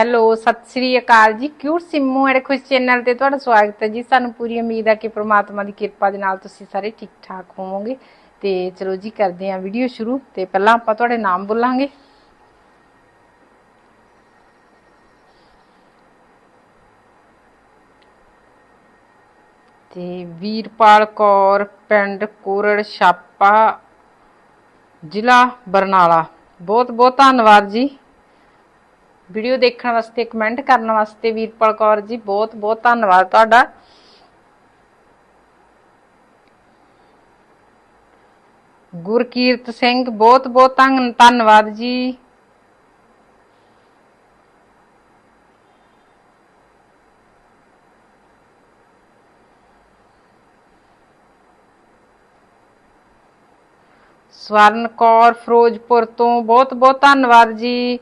Hello, Sat Sri Akal ji. Cute Simmu and Khush channel ਤੇ ਤੁਹਾਡਾ ਸਵਾਗਤ ਹੈ ਜੀ। ਸਾਨੂੰ ਪੂਰੀ ਉਮੀਦ ਹੈ ਕਿ ਪ੍ਰਮਾਤਮਾ ਦੀ ਕਿਰਪਾ ਦੇ ਨਾਲ ਤੁਸੀਂ ਸਾਰੇ ਠੀਕ ਠਾਕ ਹੋਵੋਗੇ। ਤੇ ਚਲੋ ਜੀ, ਕਰਦੇ ਹਾਂ ਵੀਡੀਓ ਸ਼ੁਰੂ। ਤੇ ਪਹਿਲਾਂ ਆਪਾਂ ਤੁਹਾਡੇ ਨਾਮ ਬੋਲਾਂਗੇ। ਤੇ ਵੀਰਪਾਲ ਕੌਰ, ਪਿੰਡ ਕੋਰੜ, ਛਾਪਾ, ਜ਼ਿਲ੍ਹਾ ਬਰਨਾਲਾ। ਬਹੁਤ ਬਹੁਤ ਧੰਨਵਾਦ ਜੀ। ਵੀਡੀਓ ਦੇਖਣ ਵਾਸਤੇ ਕਮੈਂਟ ਕਰਨ ਵਾਸਤੇ ਵੀਰਪਾਲ ਕੌਰ ਜੀ, ਬਹੁਤ ਬਹੁਤ ਧੰਨਵਾਦ ਤੁਹਾਡਾ। ਗੁਰਕੀਰਤ ਸਿੰਘ, ਬਹੁਤ ਬਹੁਤ ਧੰਨ- ਧੰਨਵਾਦ ਜੀ। ਸਵਰਨ ਕੌਰ ਫਿਰੋਜ਼ਪੁਰ ਤੋਂ, ਬਹੁਤ ਬਹੁਤ ਧੰਨਵਾਦ ਜੀ।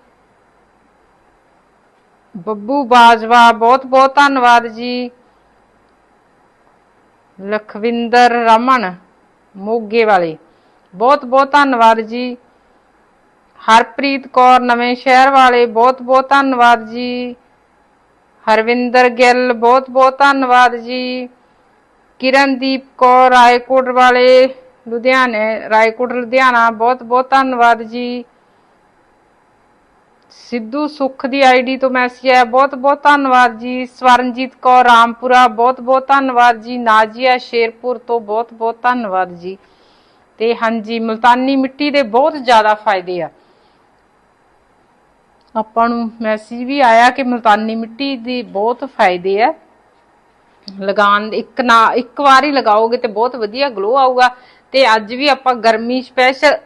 ਬੱਬੂ ਬਾਜਵਾ, ਬਹੁਤ ਬਹੁਤ ਧੰਨਵਾਦ ਜੀ। ਲਖਵਿੰਦਰ ਰਮਨ, ਮੋਗੇ ਵਾਲੇ, ਬਹੁਤ ਬਹੁਤ ਧੰਨਵਾਦ ਜੀ। ਹਰਪ੍ਰੀਤ ਕੌਰ, ਨਵੇਂ ਸ਼ਹਿਰ ਵਾਲੇ, ਬਹੁਤ ਬਹੁਤ ਧੰਨਵਾਦ ਜੀ। ਹਰਵਿੰਦਰ ਗਿੱਲ, ਬਹੁਤ ਬਹੁਤ ਧੰਨਵਾਦ ਜੀ। ਕਿਰਨਦੀਪ ਕੌਰ, ਰਾਏਕੋਟ ਵਾਲੇ, ਲੁਧਿਆਣੇ, ਰਾਏਕੋਟ, ਲੁਧਿਆਣਾ, ਬਹੁਤ ਬਹੁਤ ਧੰਨਵਾਦ ਜੀ। ਸਿੱਧੂ ਸੁਖ ਦੀ ਆਈਡੀ ਤੋਂ ਮੈਸੇਜ ਆਇਆ। ਬਹੁਤ ਬਹੁਤ ਧੰਨਵਾਦ ਜੀ। ਸਵਰਨਜੀਤ ਕੌਰ, ਰਾਮਪੁਰਾ, ਬਹੁਤ ਬਹੁਤ ਧੰਨਵਾਦ ਜੀ। ਨਾਜੀਆ ਸ਼ੇਰਪੁਰ ਤੋਂ ਬਹੁਤ ਬਹੁਤ ਧੰਨਵਾਦ ਜੀ। ਤੇ ਹਾਂਜੀ, ਮਲਤਾਨੀ ਮਿੱਟੀ ਦੇ ਬਹੁਤ ਜ਼ਿਆਦਾ ਫਾਇਦੇ ਆ। ਆਪਾਂ ਨੂੰ ਮੈਸੇਜ ਵੀ ਆਇਆ ਕਿ ਮਲਤਾਨੀ ਮਿੱਟੀ ਦੇ ਬਹੁਤ ਫਾਇਦੇ ਆ। ਲਗਾਉਣ ਇੱਕ ਨਾ, ਇੱਕ ਵਾਰ ਹੀ ਲਗਾਓਗੇ ਤੇ ਬਹੁਤ ਵਧੀਆ ਗਲੋ ਆਊਗਾ। ਤੇ ਅੱਜ ਵੀ ਆਪਾਂ ਗਰਮੀ ਸਪੈਸ਼ਲ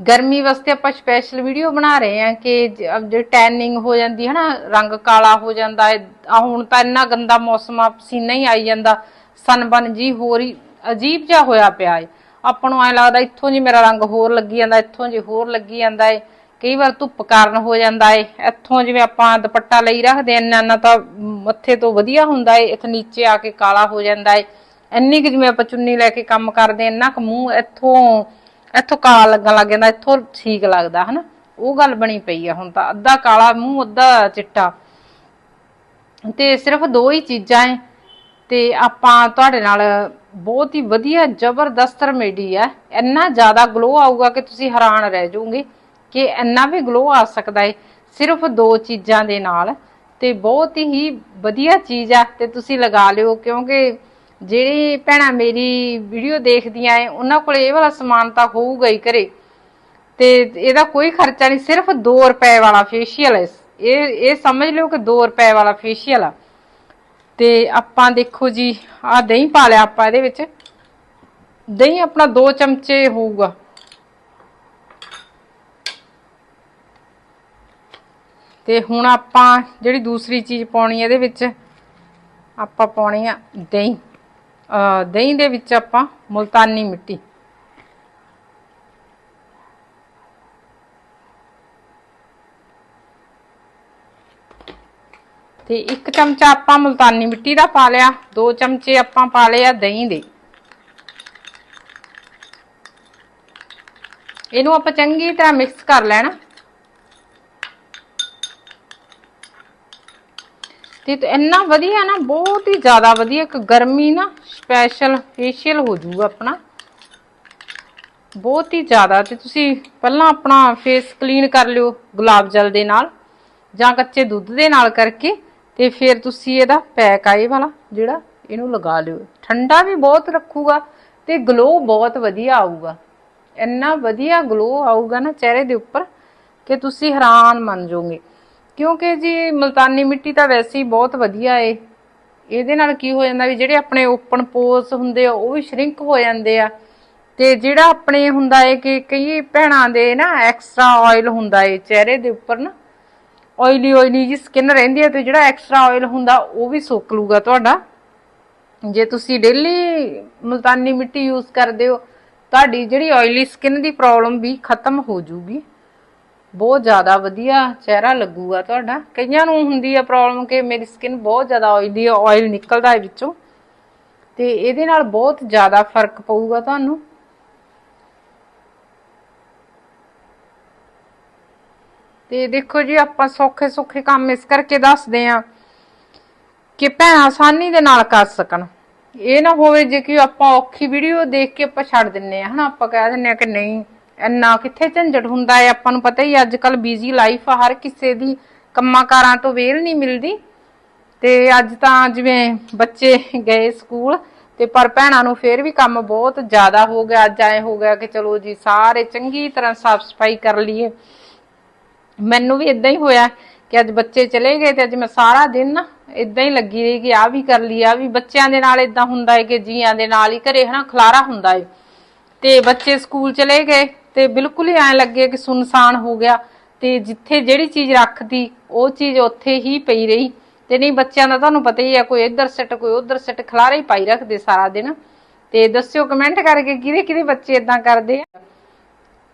ਗਰਮੀ ਵਾਸਤੇ ਆਪਾਂ ਸਪੈਸ਼ਲ ਵੀਡੀਓ ਬਣਾ ਰਹੇ ਹਾਂ ਕਿ ਜ- ਜੇ ਟੈਨਿੰਗ ਹੋ ਜਾਂਦੀ ਹੈ ਨਾ ਰੰਗ ਕਾਲਾ ਹੋ ਜਾਂਦਾ ਹੈ ਆ ਹੁਣ ਤਾਂ ਇੰਨਾ ਗੰਦਾ ਮੌਸਮ ਆ ਪਸੀਨਾ ਹੀ ਆਈ ਜਾਂਦਾ ਸਨਬਨ ਜੀ ਹੋਰ ਹੀ ਅਜੀਬ ਜਿਹਾ ਹੋਇਆ ਪਿਆ ਹੈ ਆਪਾਂ ਨੂੰ ਐ ਲੱਗਦਾ ਇੱਥੋਂ ਜੀ ਮੇਰਾ ਰੰਗ ਹੋਰ ਲੱਗੀ ਜਾਂਦਾ, ਇੱਥੋਂ ਜੀ ਹੋਰ ਲੱਗੀ ਜਾਂਦਾ ਹੈ ਕਈ ਵਾਰ ਧੁੱਪ ਕਾਰਨ ਹੋ ਜਾਂਦਾ ਹੈ ਇੱਥੋਂ ਜਿਵੇਂ ਆਪਾਂ ਦੁਪੱਟਾ ਲਈ ਰੱਖਦੇ ਹਾਂ ਇੰਨਾ ਇੰਨਾ ਤਾਂ ਮੱਥੇ ਤੋਂ ਵਧੀਆ ਹੁੰਦਾ ਹੈ ਇੱਥੇ ਨੀਚੇ ਆ ਕੇ ਕਾਲਾ ਹੋ ਜਾਂਦਾ ਏ। ਇੰਨੀ ਕਿ ਜਿਵੇਂ ਆਪਾਂ ਚੁੰਨੀ ਲੈ ਕੇ ਕੰਮ ਕਰਦੇ ਇੰਨਾ ਕੁ ਮੂੰਹ ਇੱਥੋਂ ਇੱਥੋਂ ਕਾਲਾ ਲੱਗਣ ਲੱਗ ਜਾਂਦਾ, ਇੱਥੋਂ ਠੀਕ ਲੱਗਦਾ, ਹਨਾ? ਉਹ ਗੱਲ ਬਣੀ ਪਈ ਆ ਹੁਣ ਤਾਂ, ਅੱਧਾ ਕਾਲਾ ਮੂੰਹ, ਅੱਧਾ ਚਿੱਟਾ। ਤੇ ਸਿਰਫ ਦੋ ਹੀ ਚੀਜ਼ਾਂ ਐ, ਤੇ ਆਪਾਂ ਤੁਹਾਡੇ ਨਾਲ ਬਹੁਤ ਹੀ ਵਧੀਆ, ਜ਼ਬਰਦਸਤ ਰਮੇਡੀ ਆ ਇੰਨਾ ਜ਼ਿਆਦਾ ਗਲੋ ਆਊਗਾ ਕਿ ਤੁਸੀਂ ਹੈਰਾਨ ਰਹਿ ਜਾਓਗੇ ਕਿ ਇੰਨਾ ਵੀ ਗਲੋ ਆ ਸਕਦਾ ਏ, ਸਿਰਫ ਦੋ ਚੀਜ਼ਾਂ ਦੇ ਨਾਲ। ਤੇ ਬਹੁਤ ਹੀ ਵਧੀਆ ਚੀਜ਼ ਆ, ਤੇ ਤੁਸੀਂ ਲਗਾ ਲਿਓ, ਕਿਉਂਕਿ ਜਿਹੜੀ ਭੈਣਾਂ ਮੇਰੀ ਵੀਡੀਓ ਦੇਖਦੀਆਂ ਐ, ਉਹਨਾਂ ਕੋਲ ਇਹ ਵਾਲਾ ਸਮਾਨ ਤਾਂ ਹੋਊਗਾ ਹੀ ਘਰੇ। ਤੇ ਇਹਦਾ ਕੋਈ ਖਰਚਾ ਨਹੀਂ, ਸਿਰਫ 2 ਰੁਪਏ ਵਾਲਾ ਫੇਸ਼ੀਅਲ ਹੈ ਇਹ ਇਹ ਸਮਝ ਲਿਓ ਕਿ 2 ਰੁਪਏ ਵਾਲਾ ਫੇਸ਼ੀਅਲ ਆ। ਤੇ ਆਪਾਂ ਦੇਖੋ ਜੀ ਆ ਦਹੀਂ ਪਾ ਲਿਆ ਆਪਾਂ ਇਹਦੇ ਵਿੱਚ। ਦਹੀਂ ਆਪਣਾ 2 ਚਮਚੇ ਹੋਊਗਾ। ਤੇ ਹੁਣ ਆਪਾਂ ਜਿਹੜੀ ਦੂਸਰੀ ਚੀਜ਼ ਪਾਉਣੀ ਇਹਦੇ ਵਿੱਚ, ਆਪਾਂ ਪਾਉਣੀ ਆ ਦਹੀਂ। ਅ ਦਹੀਂ ਦੇ ਵਿੱਚ ਆਪਾਂ ਮੁਲਤਾਨੀ ਮਿੱਟੀ। ਤੇ ਇੱਕ ਚਮਚਾ ਆਪਾਂ ਮੁਲਤਾਨੀ ਮਿੱਟੀ ਦਾ ਪਾ ਲਿਆ, ਦੋ ਚਮਚੇ ਆਪਾਂ ਪਾ ਲਿਆ ਦਹੀਂ ਦੇ। ਇਹਨੂੰ ਆਪਾਂ ਚੰਗੀ ਤਰ੍ਹਾਂ ਮਿਕਸ ਕਰ ਲੈਣਾ। ਤੇ ਤੇ ਇੰਨਾ ਵਧੀਆ ਨਾ, ਬਹੁਤ ਹੀ ਜ਼ਿਆਦਾ ਵਧੀਆ, ਇੱਕ ਗਰਮੀ ਨਾ ਸਪੈਸ਼ਲ ਫੇਸ਼ੀਅਲ ਹੋ ਜਾਊਗਾ ਆਪਣਾ। ਬਹੁਤ ਹੀ ਜ਼ਿਆਦਾ, ਤੇ ਤੁਸੀਂ ਪਹਿਲਾਂ ਆਪਣਾ ਫੇਸ ਕਲੀਨ ਕਰ ਲਿਓ ਗੁਲਾਬ ਜਲ ਦੇ ਨਾਲ, ਜਾਂ ਕੱਚੇ ਦੁੱਧ ਦੇ ਨਾਲ ਕਰਕੇ, ਤੇ ਫਿਰ ਤੁਸੀਂ ਇਹਦਾ ਪੈਕ ਆਏ ਵਾਲਾ, ਜਿਹੜਾ ਇਹਨੂੰ ਲਗਾ ਲਿਓ। ਠੰਡਾ ਵੀ ਬਹੁਤ ਰੱਖੂਗਾ, ਤੇ ਗਲੋ ਬਹੁਤ ਵਧੀਆ ਆਊਗਾ। ਇੰਨਾ ਵਧੀਆ ਗਲੋ ਆਊਗਾ ਨਾ ਚਿਹਰੇ ਦੇ ਉੱਪਰ, ਕਿ ਤੁਸੀਂ ਹੈਰਾਨ ਮੰਨ ਜਾਓਗੇ। ਕਿਉਂਕਿ ਜੀ ਮਲਤਾਨੀ ਮਿੱਟੀ ਤਾਂ ਵੈਸੇ ਹੀ ਬਹੁਤ ਵਧੀਆ ਏ। ਇਹਦੇ ਨਾਲ ਕੀ ਹੋ ਜਾਂਦਾ ਵੀ ਜਿਹੜੇ ਆਪਣੇ ਓਪਨ ਪੋਰਸ ਹੁੰਦੇ ਆ, ਉਹ ਵੀ ਸ਼ਰਿੰਕ ਹੋ ਜਾਂਦੇ ਆ। ਤੇ ਜਿਹੜਾ ਆਪਣੇ ਹੁੰਦਾ ਏ ਕਿ ਕਈ ਭੈਣਾਂ ਦੇ ਨਾ ਐਕਸਟਰਾ ਆਇਲ ਹੁੰਦਾ ਏ, ਚਿਹਰੇ ਦੇ ਉੱਪਰ ਨਾ। ਆਇਲੀ ਆਇਲੀ ਜੀ ਸਕਿਨ ਰਹਿੰਦੀ ਹੈ ਤੇ ਜਿਹੜਾ ਐਕਸਟਰਾ ਆਇਲ ਹੁੰਦਾ, ਉਹ ਵੀ ਸੁੱਕ ਲੂਗਾ ਤੁਹਾਡਾ। ਜੇ ਤੁਸੀਂ ਡੇਲੀ ਮੁਲਤਾਨੀ ਮਿੱਟੀ ਯੂਜ਼ ਕਰਦੇ ਹੋ, ਤੁਹਾਡੀ ਜਿਹੜੀ ਆਇਲੀ ਸਕਿਨ ਦੀ ਪ੍ਰੋਬਲਮ ਵੀ ਖਤਮ ਹੋ ਜੂਗੀ। ਬਹੁਤ ਜ਼ਿਆਦਾ ਵਧੀਆ ਚਿਹਰਾ ਲੱਗੂਗਾ ਤੁਹਾਡਾ। ਕਈਆਂ ਨੂੰ ਹੁੰਦੀ ਆ ਪ੍ਰੋਬਲਮ ਕਿ ਮੇਰੀ ਸਕਿਨ ਬਹੁਤ ਜ਼ਿਆਦਾ ਆਇਲੀ ਆਇਲ ਨਿਕਲਦਾ ਹੈ ਵਿੱਚੋਂ। ਤੇ ਇਹਦੇ ਨਾਲ ਬਹੁਤ ਜ਼ਿਆਦਾ ਫ਼ਰਕ ਪਊਗਾ ਤੁਹਾਨੂੰ। ਤੇ ਦੇਖੋ ਜੀ, ਆਪਾਂ ਸੌਖੇ ਸੌਖੇ ਕੰਮ ਇਸ ਕਰਕੇ ਦੱਸਦੇ ਆ ਕਿ ਭੈਣ ਆਸਾਨੀ ਦੇ ਨਾਲ ਕਰ ਸਕਣ। ਇਹ ਨਾ ਹੋਵੇ ਜੇ ਕਿ ਆਪਾਂ ਔਖੀ ਵੀਡੀਓ ਦੇਖ ਕੇ ਆਪਾਂ ਛੱਡ ਦਿੰਨੇ ਆ। ਹਨਾ, ਆਪਾਂ ਕਹਿ ਦਿੰਨੇ ਆ ਕਿ ਨਹੀਂ ਇੰਨਾ ਕਿੱਥੇ ਝੰਜਟ ਹੁੰਦਾ ਹੈ? ਆਪਾਂ ਨੂੰ ਪਤਾ ਹੀ ਅੱਜ ਕੱਲ ਬਿਜ਼ੀ ਲਾਈਫ ਹਰ ਕਿਸੇ ਦੀ ਕੰਮਾਂ ਕਾਰਾਂ ਤੋਂ ਵੇਲ ਨਹੀਂ ਮਿਲਦੀ। ਤੇ ਅੱਜ ਤਾਂ ਜਿਵੇਂ ਬੱਚੇ ਗਏ ਸਕੂਲ ਤੇ ਪਰ ਭੈਣਾਂ ਨੂੰ ਫੇਰ ਵੀ ਕੰਮ ਬਹੁਤ ਜ਼ਿਆਦਾ ਹੋ ਗਿਆ। ਅੱਜ ਐ ਹੋ ਗਿਆ ਕਿ ਚਲੋ ਜੀ, ਸਾਰੇ ਚੰਗੀ ਤਰ੍ਹਾਂ ਸਾਫ਼ ਸਫ਼ਾਈ ਕਰ ਲਈਏ। ਮੈਨੂੰ ਵੀ ਇਦਾਂ ਹੀ ਹੋਇਆ ਕਿ ਅੱਜ ਬੱਚੇ ਚਲੇ ਗਏ ਤੇ ਅੱਜ ਮੈਂ ਸਾਰਾ ਦਿਨ ਨਾ ਇਦਾਂ ਹੀ ਲੱਗੀ ਰਹੀ ਕਿ ਆ ਵੀ ਕਰ ਲਈ ਆ ਵੀ ਬੱਚਿਆਂ ਦੇ ਨਾਲ ਇਦਾਂ ਹੁੰਦਾ ਹੈ ਕਿ ਜੀਆਂ ਦੇ ਨਾਲ ਹੀ ਘਰੇ ਹਨਾ ਖਲਾਰਾ ਹੁੰਦਾ ਹੈ। ਤੇ ਬੱਚੇ ਸਕੂਲ ਚਲੇ ਗਏ। ਤੇ ਬਿਲਕੁਲ ਹੀ ਐਂ ਲੱਗੇ ਕਿ ਸੁਨਸਾਨ ਹੋ ਗਿਆ ਤੇ ਜਿੱਥੇ ਜਿਹੜੀ ਚੀਜ਼ ਰੱਖਦੀ, ਉਹ ਚੀਜ਼ ਉੱਥੇ ਹੀ ਪਈ ਰਹੀ। ਤੇ ਨਹੀਂ, ਬੱਚਿਆਂ ਦਾ ਤੁਹਾਨੂੰ ਪਤਾ ਹੀ ਆ ਕੋਈ ਇੱਧਰ ਸਿੱਟ, ਕੋਈ ਉੱਧਰ ਸਿੱਟ, ਖਲਾਰੇ ਹੀ ਪਾਈ ਰੱਖਦੇ ਸਾਰਾ ਦਿਨ। ਤੇ ਦੱਸਿਓ ਕਮੈਂਟ ਕਰਕੇ ਕਿਹਦੇ ਕਿਹਦੇ ਬੱਚੇ ਇਦਾਂ ਕਰਦੇ ਆ।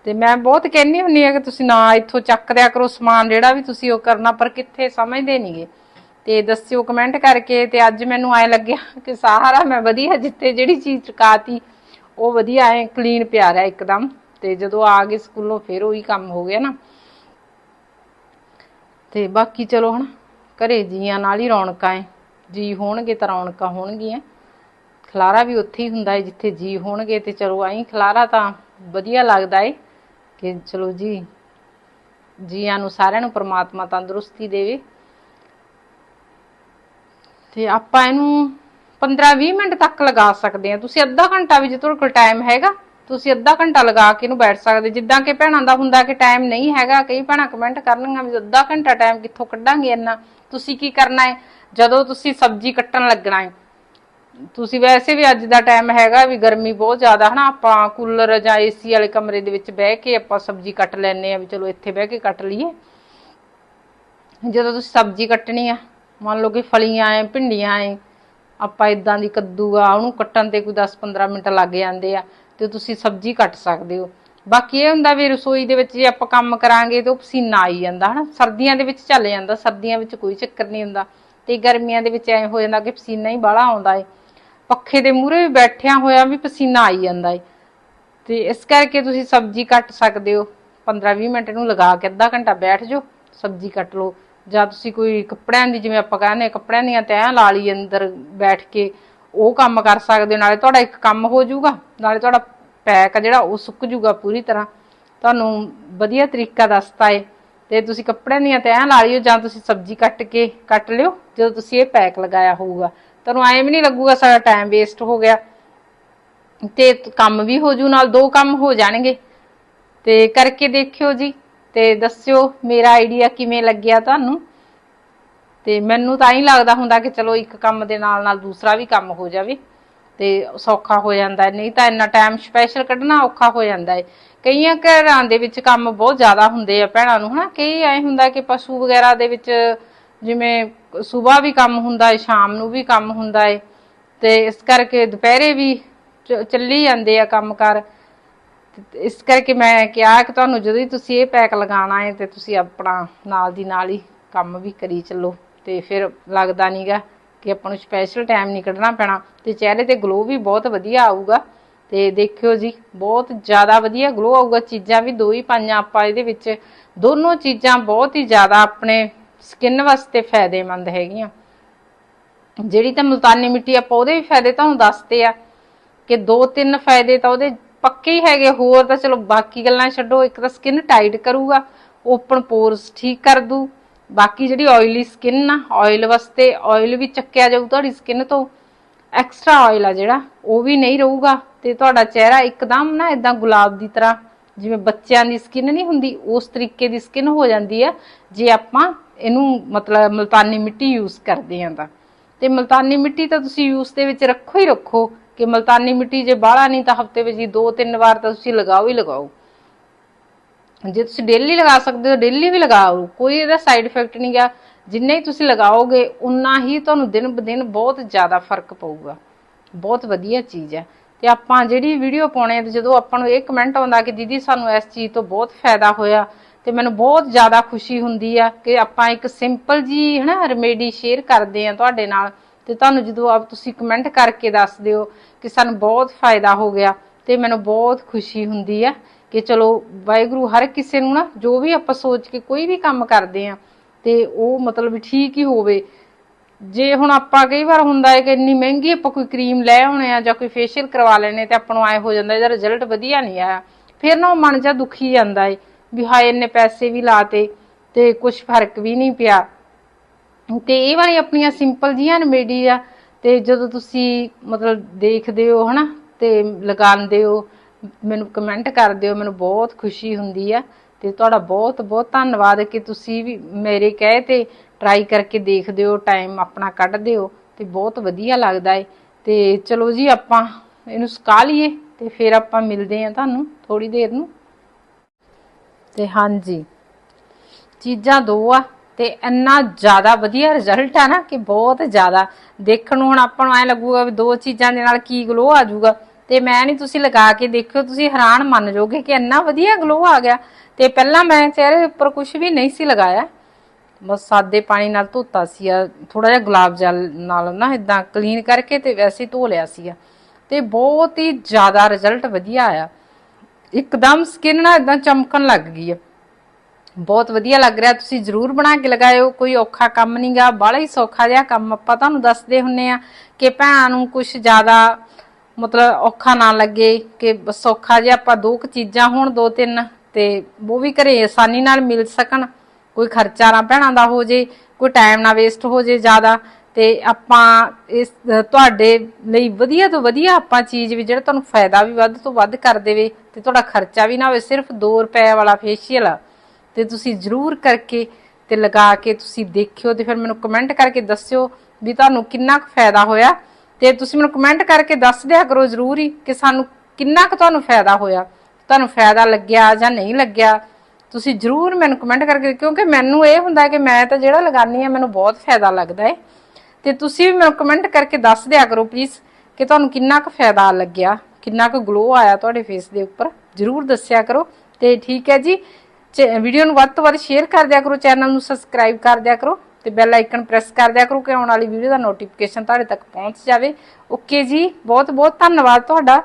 ਤੇ ਮੈਂ ਬਹੁਤ ਕਹਿੰਨੀ ਹੁੰਨੀ ਆ ਕਿ ਤੁਸੀਂ ਨਾ ਇੱਥੋਂ ਚੱਕ ਦਿਆ ਕਰੋ ਸਮਾਨ, ਜਿਹੜਾ ਵੀ ਤੁਸੀਂ ਉਹ ਕਰਨਾ, ਪਰ ਕਿੱਥੇ ਸਮਝਦੇ ਨਹੀਂਗੇ ਤੇ ਦੱਸਿਓ ਕਮੈਂਟ ਕਰਕੇ, ਤੇ ਅੱਜ ਮੈਨੂੰ ਐ ਲੱਗਿਆ ਕਿ ਸਾਰਾ ਮੈਂ ਵਧੀਆ ਜਿੱਥੇ ਜਿਹੜੀ ਚੀਜ਼ ਚੁਕਾਤੀ, ਉਹ ਵਧੀਆ ਐ ਕਲੀਨ ਪਿਆ ਰਿਹਾ ਇੱਕਦਮ। ਤੇ ਜਦੋਂ ਆ ਗਏ ਸਕੂਲੋਂ ਫਿਰ ਉਹੀ ਕੰਮ ਹੋ ਗਿਆ ਨਾ। ਤੇ ਬਾਕੀ ਚਲੋ ਹਣ ਘਰੇ ਜੀਆਂ ਨਾਲ ਹੀ ਰੌਣਕਾਂ ਐ। ਜੀ ਹੋਣਗੇ ਤਾਂ ਰੌਣਕਾਂ ਹੋਣਗੀਆਂ। ਖਲਾਰਾ ਵੀ ਉੱਥੇ ਹੀ ਹੁੰਦਾ ਹੈ ਜਿੱਥੇ ਜੀ ਹੋਣਗੇ ਤੇ ਚਲੋ ਐਂ ਖਲਾਰਾ ਤਾਂ ਵਧੀਆ ਲੱਗਦਾ ਏ ਕਿ ਚਲੋ ਜੀ, ਜੀਆਂ ਨੂੰ ਸਾਰਿਆਂ ਨੂੰ ਪ੍ਰਮਾਤਮਾ ਤੰਦਰੁਸਤੀ ਦੇਵੇ। ਤੇ ਆਪਾਂ ਇਹਨੂੰ 15-20 ਮਿੰਟ ਤੱਕ ਲਗਾ ਸਕਦੇ ਆ ਤੁਸੀਂ ਅੱਧਾ ਘੰਟਾ ਵੀ ਜੇ ਤੁਹਾਡੇ ਕੋਲ ਟਾਈਮ ਹੈਗਾ। ਤੁਸੀਂ ਅੱਧਾ ਘੰਟਾ ਲਗਾ ਕੇ ਇਹਨੂੰ ਬੈਠ ਸਕਦੇ। ਜਿੱਦਾਂ ਕਿ ਭੈਣਾਂ ਦਾ ਹੁੰਦਾ ਕਿ ਟਾਈਮ ਨਹੀਂ ਹੈਗਾ, ਕਈ ਭੈਣਾਂ ਕਮੈਂਟ ਕਰਨਗੀਆਂ ਵੀ ਅੱਧਾ ਘੰਟਾ ਟਾਈਮ ਕਿੱਥੋਂ ਕੱਢਾਂਗੇ ਇੰਨਾ। ਤੁਸੀਂ ਕੀ ਕਰਨਾ ਹੈ? ਜਦੋਂ ਤੁਸੀਂ ਸਬਜ਼ੀ ਕੱਟਣ ਲੱਗਣਾ ਹੈ। ਤੁਸੀਂ ਵੈਸੇ ਵੀ ਅੱਜ ਦਾ ਟਾਈਮ ਹੈਗਾ ਵੀ ਗਰਮੀ ਬਹੁਤ ਜ਼ਿਆਦਾ ਹਨਾ। ਆਪਾਂ ਕੂਲਰ ਜਾਂ ਏਸੀ ਵਾਲੇ ਕਮਰੇ ਦੇ ਵਿੱਚ ਬਹਿ ਕੇ ਆਪਾਂ ਸਬਜ਼ੀ ਕੱਟ ਲੈਨੇ ਆ ਵੀ ਚਲੋ ਇੱਥੇ ਬਹਿ ਕੇ ਕੱਟ ਲਈਏ। ਜਦੋਂ ਤੁਸੀਂ ਸਬਜ਼ੀ ਕੱਟਣੀ ਆ, ਮੰਨ ਲਓ ਕਿ ਫਲੀਆਂ ਐ, ਭਿੰਡੀਆਂ ਐ, ਆਪਾਂ ਇਦਾਂ ਦੀ ਕੱਦੂ ਆ, ਉਹਨੂੰ ਕੱਟਣ ਤੇ ਕੋਈ 10-15 ਮਿੰਟ ਲੱਗ ਜਾਂਦੇ ਆ। ਤੇ ਤੁਸੀਂ ਸਬਜ਼ੀ ਕੱਟ ਸਕਦੇ ਹੋ। ਬਾਕੀ ਇਹ ਹੁੰਦਾ ਵੀ ਰਸੋਈ ਦੇ ਵਿੱਚ ਜੇ ਆਪਾਂ ਕੰਮ ਕਰਾਂਗੇ ਤਾਂ ਉਹ ਪਸੀਨਾ ਆਈ ਜਾਂਦਾ ਹਨਾ? ਸਰਦੀਆਂ ਦੇ ਵਿੱਚ ਚੱਲ ਜਾਂਦਾ ਸਰਦੀਆਂ ਵਿੱਚ ਕੋਈ ਚੱਕਰ ਨਹੀਂ ਹੁੰਦਾ ਤੇ ਗਰਮੀਆਂ ਦੇ ਵਿੱਚ ਐ ਹੋ ਜਾਂਦਾ ਕਿ ਪਸੀਨਾ ਹੀ ਬਾਹਲਾ ਆਉਂਦਾ ਏ। ਪੱਖੇ ਦੇ ਮੂਹਰੇ ਵੀ ਬੈਠਿਆਂ ਹੋਇਆ ਵੀ ਪਸੀਨਾ ਆਈ ਜਾਂਦਾ ਏ। ਤੇ ਇਸ ਕਰਕੇ ਤੁਸੀਂ ਸਬਜ਼ੀ ਕੱਟ ਸਕਦੇ ਹੋ। 15-20 ਮਿੰਟ ਨੂੰ ਲਗਾ ਕੇ ਅੱਧਾ ਘੰਟਾ ਬੈਠ ਜਾਓ ਸਬਜ਼ੀ ਕੱਟ ਲਓ। ਜਾਂ ਤੁਸੀਂ ਕੋਈ ਕੱਪੜਿਆਂ ਦੀ ਜਿਵੇਂ ਆਪਾਂ ਕਹਿੰਦੇ ਹਾਂ, ਕੱਪੜਿਆਂ ਦੀਆਂ ਤੈਅ ਲਾ ਲਈ ਅੰਦਰ ਬੈਠ ਕੇ। ਉਹ ਕੰਮ ਕਰ ਸਕਦੇ ਹੋ ਨਾਲੇ ਤੁਹਾਡਾ ਇੱਕ ਕੰਮ ਹੋ ਜਾਊਗਾ, ਨਾਲੇ ਤੁਹਾਡਾ ਪੈਕ ਜਿਹੜਾ, ਉਹ ਸੁੱਕ ਜਾਊਗਾ ਪੂਰੀ ਤਰ੍ਹਾਂ। ਤੁਹਾਨੂੰ ਵਧੀਆ ਤਰੀਕਾ ਦੱਸਤਾ ਏ। ਤੇ ਤੁਸੀਂ ਕੱਪੜਿਆਂ ਦੀਆਂ ਤੈਅ ਲਾ ਲਿਓ, ਜਾਂ ਤੁਸੀਂ ਸਬਜ਼ੀ ਕੱਟ ਕੇ ਕੱਟ ਲਿਓ, ਜਦੋਂ ਤੁਸੀਂ ਇਹ ਪੈਕ ਲਗਾਇਆ ਹੋਊਗਾ। ਤੁਹਾਨੂੰ ਐਂ ਵੀ ਨਹੀਂ ਲੱਗੂਗਾ ਸਾਡਾ ਟਾਈਮ ਵੇਸਟ ਹੋ ਗਿਆ। ਤੇ ਕੰਮ ਵੀ ਹੋ ਜੂ, ਨਾਲ ਦੋ ਕੰਮ ਹੋ ਜਾਣਗੇ। ਤੇ ਕਰਕੇ ਦੇਖਿਓ ਜੀ, ਤੇ ਦੱਸਿਓ ਮੇਰਾ ਆਈਡੀਆ ਕਿਵੇਂ ਲੱਗਿਆ ਤੁਹਾਨੂੰ। ਤੇ ਮੈਨੂੰ ਤਾਂ ਹੀ ਲੱਗਦਾ ਹੁੰਦਾ ਕਿ ਚਲੋ ਇੱਕ ਕੰਮ ਦੇ ਨਾਲ ਨਾਲ ਦੂਸਰਾ ਵੀ ਕੰਮ ਹੋ ਜਾਵੇ ਤੇ ਸੌਖਾ ਹੋ ਜਾਂਦਾ ਹੈ। ਨਹੀਂ ਤਾਂ ਇੰਨਾ ਟਾਈਮ ਸਪੈਸ਼ਲ ਕੱਢਣਾ ਔਖਾ ਹੋ ਜਾਂਦਾ ਹੈ। ਕਈਆਂ ਘਰਾਂ ਦੇ ਵਿੱਚ ਕੰਮ ਬਹੁਤ ਜ਼ਿਆਦਾ ਹੁੰਦੇ ਆ ਭੈਣਾਂ ਨੂੰ, ਹਨਾ? ਕਈ ਐ ਹੁੰਦਾ ਕਿ ਪਸ਼ੂ ਵਗੈਰਾ ਦੇ ਵਿੱਚ ਜਿਵੇਂ ਸਵੇਰ ਵੀ ਕੰਮ ਹੁੰਦਾ ਹੈ, ਸ਼ਾਮ ਨੂੰ ਵੀ ਕੰਮ ਹੁੰਦਾ ਹੈ ਤੇ ਇਸ ਕਰਕੇ ਦੁਪਹਿਰੇ ਵੀ ਚੱਲੀ ਜਾਂਦੇ ਆ ਕੰਮਕਾਰ ਤੇ ਇਸ ਕਰਕੇ ਮੈਂ ਕਿਹਾ ਕਿ ਤੁਹਾਨੂੰ ਜਦੋਂ ਹੀ ਤੁਸੀਂ ਇਹ ਪੈਕ ਲਗਾਉਣਾ ਹੈ ਤੇ ਤੁਸੀਂ ਆਪਣਾ ਨਾਲ ਦੀ ਨਾਲ ਹੀ ਕੰਮ ਵੀ ਕਰੀ ਚੱਲੋ। ਤੇ ਫਿਰ ਲੱਗਦਾ ਨਹੀਂਗਾ ਕਿ ਆਪਾਂ ਨੂੰ ਸਪੈਸ਼ਲ ਟਾਈਮ ਨਹੀਂ ਕੱਢਣਾ ਪੈਣਾ ਤੇ ਚਿਹਰੇ ਤੇ ਗਲੋ ਵੀ ਬਹੁਤ ਵਧੀਆ ਆਊਗਾ ਤੇ ਦੇਖਿਓ ਜੀ, ਬਹੁਤ ਜ਼ਿਆਦਾ ਵਧੀਆ ਗਲੋ ਆਊਗਾ, ਚੀਜ਼ਾਂ ਵੀ ਦੋ ਹੀ ਪਾਈਆਂ ਆਪਾਂ ਇਹਦੇ ਵਿੱਚ। ਦੋਨੋਂ ਚੀਜ਼ਾਂ ਬਹੁਤ ਹੀ ਜ਼ਿਆਦਾ ਆਪਣੇ ਸਕਿਨ ਵਾਸਤੇ ਫਾਇਦੇਮੰਦ ਹੈਗੀਆਂ। ਜਿਹੜੀ ਤਾਂ ਮੁਲਤਾਨੀ ਮਿੱਟੀ ਆਪਾਂ ਉਹਦੇ ਵੀ ਫਾਇਦੇ ਤੁਹਾਨੂੰ ਦੱਸਦੇ ਆ ਕਿ ਦੋ ਤਿੰਨ ਫਾਇਦੇ ਤਾਂ ਉਹਦੇ ਪੱਕੇ ਹੀ ਹੈਗੇ, ਹੋਰ ਤਾਂ ਚਲੋ ਬਾਕੀ ਗੱਲਾਂ ਛੱਡੋ, ਇੱਕ ਤਾਂ ਸਕਿਨ ਟਾਈਟ ਕਰੂਗਾ ਓਪਨ ਪੋਰਸ ਠੀਕ ਕਰ ਦੂ ਬਾਕੀ ਜਿਹੜੀ ਆਇਲੀ ਸਕਿਨ ਆ ਆਇਲ ਵਾਸਤੇ ਆਇਲ ਵੀ ਚੱਕਿਆ ਜਾਊ, ਤੁਹਾਡੀ ਸਕਿਨ ਤੋਂ ਐਕਸਟਰਾ ਆਇਲ ਆ ਜਿਹੜਾ, ਉਹ ਵੀ ਨਹੀਂ ਰਹੂਗਾ। ਤੇ ਤੁਹਾਡਾ ਚਿਹਰਾ ਇੱਕਦਮ ਨਾ ਇਦਾਂ ਗੁਲਾਬ ਦੀ ਤਰ੍ਹਾਂ, ਜਿਵੇਂ ਬੱਚਿਆਂ ਦੀ ਸਕਿਨ ਨਹੀਂ ਹੁੰਦੀ, ਉਸ ਤਰੀਕੇ ਦੀ ਸਕਿਨ ਹੋ ਜਾਂਦੀ ਆ, ਜੇ ਆਪਾਂ ਇਹਨੂੰ ਮਤਲਬ ਮਲਤਾਨੀ ਮਿੱਟੀ ਯੂਜ਼ ਕਰਦੇ ਆਂ ਤਾਂ। ਤੇ ਮਲਤਾਨੀ ਮਿੱਟੀ ਤਾਂ ਤੁਸੀਂ ਯੂਜ਼ ਦੇ ਵਿੱਚ ਰੱਖੋ ਹੀ ਰੱਖੋ, ਕਿ ਮਲਤਾਨੀ ਮਿੱਟੀ ਜੇ ਬਾਹਲਾ ਨਹੀਂ ਤਾਂ ਹਫ਼ਤੇ ਵਿੱਚ ਹੀ ਦੋ ਤਿੰਨ ਵਾਰ ਤਾਂ ਤੁਸੀਂ ਲਗਾਓ ਹੀ ਲਗਾਓ। ਜੇ ਤੁਸੀਂ ਡੇਲੀ ਲਗਾ ਸਕਦੇ ਹੋ ਡੇਲੀ ਵੀ ਲਗਾਓ। ਕੋਈ ਇਹਦਾ ਸਾਈਡ ਇਫੈਕਟ ਨਹੀਂ ਗਿਆ ਜਿੰਨਾ ਹੀ ਤੁਸੀਂ ਲਗਾਓਗੇ, ਉਨਾ ਹੀ ਤੁਹਾਨੂੰ ਦਿਨ ਬ ਬਹੁਤ ਜ਼ਿਆਦਾ ਫ਼ਰਕ ਪਊਗਾ। ਬਹੁਤ ਵਧੀਆ ਚੀਜ਼ ਹੈ। ਤੇ ਆਪਾਂ ਜਿਹੜੀ ਵੀਡੀਓ ਪਾਉਣੇ ਤੇ ਜਦੋਂ ਆਪਾਂ ਨੂੰ ਇਹ ਕਮੈਂਟ ਆਉਂਦਾ ਕਿ ਦੀਦੀ ਸਾਨੂੰ ਇਸ ਚੀਜ਼ ਤੋਂ ਬਹੁਤ ਫਾਇਦਾ ਹੋਇਆ, ਤੇ ਮੈਨੂੰ ਬਹੁਤ ਜ਼ਿਆਦਾ ਖੁਸ਼ੀ ਹੁੰਦੀ ਆ ਕਿ ਆਪਾਂ ਇੱਕ ਸਿੰਪਲ ਜੀ ਹਨਾ ਰੈਮੇਡੀ ਸ਼ੇਅਰ ਕਰਦੇ ਆ ਤੁਹਾਡੇ ਨਾਲ। ਤੇ ਤੁਹਾਨੂੰ ਜਦੋਂ ਆਪ ਤੁਸੀਂ ਕਮੈਂਟ ਕਰਕੇ ਦੱਸ ਦਿਓ ਕਿ ਸਾਨੂੰ ਬਹੁਤ ਫਾਇਦਾ ਹੋ ਗਿਆ, ਤੇ ਮੈਨੂੰ ਬਹੁਤ ਖੁਸ਼ੀ ਹੁੰਦੀ ਆ। ਕਿ ਚਲੋ ਵਾਹਿਗੁਰੂ ਹਰ ਕਿਸੇ ਨੂੰ ਨਾ ਜੋ ਵੀ ਆਪਾਂ ਸੋਚ ਕੇ ਕੋਈ ਵੀ ਕੰਮ ਕਰਦੇ ਆ ਤੇ ਉਹ ਮਤਲਬ ਠੀਕ ਹੀ ਹੋਵੇ। ਜੇ ਹੁਣ ਆਪਾਂ ਕਈ ਵਾਰ ਹੁੰਦਾ ਹੈ ਕਿ ਇੰਨੀ ਮਹਿੰਗੀ ਆਪਾਂ ਕੋਈ ਕਰੀਮ ਲੈ ਆਉਣੇ ਆ ਜਾਂ ਕੋਈ ਫੇਸ਼ੀਅਲ ਕਰਵਾ ਲੈਣੇ ਤੇ ਆਪਾਂ ਨੂੰ ਆਏ ਹੋ ਜਾਂਦਾ ਇਹਦਾ ਰਿਜ਼ਲਟ ਵਧੀਆ ਨਹੀਂ ਆਇਆ। ਫਿਰ ਨਾ ਉਹ ਮਨ ਜਾ ਦੁਖੀ ਜਾਂਦਾ ਏ ਵੀ ਹਾਏ ਇੰਨੇ ਪੈਸੇ ਵੀ ਲਾਤੇ ਤੇ ਕੁਝ ਫ਼ਰਕ ਵੀ ਨਹੀਂ ਪਿਆ। ਤੇ ਇਹ ਵਾਲੀ ਆਪਣੀਆਂ ਸਿੰਪਲ ਜੀਆਂ ਰੈਮੇਡੀ ਆ, ਤੇ ਜਦੋਂ ਤੁਸੀਂ ਮਤਲਬ ਦੇਖਦੇ ਹੋ ਹਨਾ, ਤੇ ਲਗਾਉਂਦੇ ਹੋ ਮੈਨੂੰ ਕਮੈਂਟ ਕਰਦੇ ਹੋ ਮੈਨੂੰ ਬਹੁਤ ਖੁਸ਼ੀ ਹੁੰਦੀ ਆ ਤੇ ਤੁਹਾਡਾ ਬਹੁਤ ਬਹੁਤ ਧੰਨਵਾਦ ਕਿ ਤੁਸੀਂ ਵੀ ਮੇਰੇ ਕਹੇ ਤੇ ਟਰਾਈ ਕਰਕੇ ਦੇਖਦੇ ਹੋ ਟਾਈਮ ਆਪਣਾ ਕੱਢਦੇ ਹੋ ਤੇ ਬਹੁਤ ਵਧੀਆ ਲੱਗਦਾ ਏ। ਤੇ ਚਲੋ ਜੀ, ਆਪਾਂ ਇਹਨੂੰ ਸੁਕਾ ਲਈਏ ਤੇ ਫਿਰ ਆਪਾਂ ਮਿਲਦੇ ਆ ਤੁਹਾਨੂੰ ਥੋੜੀ ਦੇਰ ਨੂੰ। ਤੇ ਹਾਂਜੀ, ਚੀਜ਼ਾਂ ਦੋ ਆ ਤੇ ਇੰਨਾ ਜ਼ਿਆਦਾ ਵਧੀਆ ਰਿਜ਼ਲਟ ਆ ਨਾ ਕਿ ਬਹੁਤ ਜ਼ਿਆਦਾ ਦੇਖਣ ਨੂੰ ਹੁਣ ਆਪਾਂ ਨੂੰ ਐ ਲੱਗੂਗਾ ਵੀ ਦੋ ਚੀਜ਼ਾਂ ਦੇ ਨਾਲ ਕੀ ਗਲੋ ਆ ਜਾਊਗਾ। ਤੇ ਮੈਂ ਨਹੀਂ ਤੁਸੀਂ ਲਗਾ ਕੇ ਦੇਖਿਓ, ਤੁਸੀਂ ਹੈਰਾਨ ਮੰਨ ਜਾਓਗੇ ਕਿ ਇੰਨਾ ਵਧੀਆ ਗਲੋ ਆ ਗਿਆ। ਤੇ ਪਹਿਲਾਂ ਮੈਂ ਚਿਹਰੇ ਉੱਪਰ ਕੁਝ ਵੀ ਨਹੀਂ ਸੀ ਲਗਾਇਆ। ਬਸ ਸਾਦੇ ਪਾਣੀ ਨਾਲ ਧੋਤਾ ਸੀ ਆ ਥੋੜਾ ਜਿਹਾ ਗੁਲਾਬ ਜਲ ਨਾਲ ਨਾ ਇਦਾਂ ਕਲੀਨ ਕਰਕੇ ਤੇ ਵੈਸੇ ਧੋ ਲਿਆ ਸੀ ਤੇ ਬਹੁਤ ਹੀ ਜ਼ਿਆਦਾ ਰਿਜ਼ਲਟ ਵਧੀਆ ਆਇਆ। ਇੱਕਦਮ ਸਕਿਨ ਨਾ ਇਦਾਂ ਚਮਕਣ ਲੱਗ ਗਈ ਆ। ਬਹੁਤ ਵਧੀਆ ਲੱਗ ਰਿਹਾ, ਤੁਸੀਂ ਜਰੂਰ ਬਣਾ ਕੇ ਲਗਾਇਓ, ਕੋਈ ਔਖਾ ਕੰਮ ਨਹੀਂਗਾ ਬੜਾ ਹੀ ਸੌਖਾ ਜਿਹਾ ਕੰਮ ਆਪਾਂ ਤੁਹਾਨੂੰ ਦੱਸਦੇ ਹੁੰਨੇ ਆ ਕਿ ਭੈਣਾਂ ਨੂੰ ਕੁਝ ਜ਼ਿਆਦਾ ਮਤਲਬ ਔਖਾ ਨਾ ਲੱਗੇ ਕਿ ਬਸ ਸੌਖਾ ਜਿਹਾ ਆਪਾਂ ਦੋ ਕੁ ਚੀਜ਼ਾਂ ਹੋਣ, ਦੋ ਤਿੰਨ, ਤੇ ਉਹ ਵੀ ਘਰੇ ਆਸਾਨੀ ਨਾਲ ਮਿਲ ਸਕਣ। ਕੋਈ ਖਰਚਾ ਨਾ ਭੈਣਾਂ ਦਾ ਹੋ ਜੇ, ਕੋਈ ਟਾਈਮ ਨਾ ਵੇਸਟ ਹੋ ਜੇ ਜ਼ਿਆਦਾ, ਤੇ ਆਪਾਂ ਇਸ, ਤੁਹਾਡੇ ਲਈ ਵਧੀਆ ਤੋਂ ਵਧੀਆ ਆਪਾਂ ਚੀਜ਼ ਵੀ ਜਿਹੜਾ ਤੁਹਾਨੂੰ ਫਾਇਦਾ ਵੀ ਵੱਧ ਤੋਂ ਵੱਧ ਕਰ ਦੇਵੇ, ਤੇ ਤੁਹਾਡਾ ਖਰਚਾ ਵੀ ਨਾ ਹੋਵੇ ਸਿਰਫ 2 ਰੁਪਏ ਵਾਲਾ ਫੇਸ਼ੀਅਲ ਆ ਤੇ ਤੁਸੀਂ ਜਰੂਰ ਕਰਕੇ ਤੇ ਲਗਾ ਕੇ ਤੁਸੀਂ ਦੇਖਿਓ ਤੇ ਫਿਰ ਮੈਨੂੰ ਕਮੈਂਟ ਕਰਕੇ ਦੱਸਿਓ ਵੀ ਤੁਹਾਨੂੰ ਕਿੰਨਾ ਕੁ ਫਾਇਦਾ ਹੋਇਆ। ਤੇ ਤੁਸੀਂ ਮੈਨੂੰ ਕਮੈਂਟ ਕਰਕੇ ਦੱਸ ਦਿਆ ਕਰੋ ਜਰੂਰ ਹੀ ਕਿ ਸਾਨੂੰ ਕਿੰਨਾ ਕੁ ਤੁਹਾਨੂੰ ਫਾਇਦਾ ਹੋਇਆ। ਤੁਹਾਨੂੰ ਫਾਇਦਾ ਲੱਗਿਆ ਜਾਂ ਨਹੀਂ ਲੱਗਿਆ। ਤੁਸੀਂ ਜਰੂਰ ਮੈਨੂੰ ਕਮੈਂਟ ਕਰਕੇ ਕਿਉਂਕਿ ਮੈਨੂੰ ਇਹ ਹੁੰਦਾ ਕਿ ਮੈਂ ਤਾਂ ਜਿਹੜਾ ਲਗਾਨੀ ਆ, ਮੈਨੂੰ ਬਹੁਤ ਫਾਇਦਾ ਲੱਗਦਾ ਹੈ ਤੇ ਤੁਸੀਂ ਵੀ ਮੈਨੂੰ ਕਮੈਂਟ ਕਰਕੇ ਦੱਸ ਦਿਆ ਕਰੋ ਪਲੀਜ਼ ਕਿ ਤੁਹਾਨੂੰ ਕਿੰਨਾ ਕੁ ਫਾਇਦਾ ਲੱਗਿਆ, ਕਿੰਨਾ ਕੁ ਗਲੋ ਆਇਆ ਤੁਹਾਡੇ ਫੇਸ ਦੇ ਉੱਪਰ। ਜਰੂਰ ਦੱਸਿਆ ਕਰੋ। ਤੇ ਠੀਕ ਹੈ ਜੀ ਵੀਡੀਓ ਨੂੰ ਵੱਧ ਤੋਂ ਵੱਧ ਸ਼ੇਅਰ ਕਰ ਦਿਆ ਕਰੋ ਚੈਨਲ ਨੂੰ ਸਬਸਕ੍ਰਾਈਬ ਕਰ ਦਿਆ ਕਰੋ। ਤੇ ਬੈਲ ਆਈਕਨ ਪ੍ਰੈਸ ਕਰ ਦਿਆ ਕਰੋ ਕਿ ਆਉਣ ਵਾਲੀ ਵੀਡੀਓ ਦਾ ਨੋਟੀਫਿਕੇਸ਼ਨ ਤੁਹਾਡੇ ਤੱਕ ਪਹੁੰਚ ਜਾਵੇ। ਓਕੇ ਜੀ ਬਹੁਤ ਬਹੁਤ ਧੰਨਵਾਦ ਤੁਹਾਡਾ।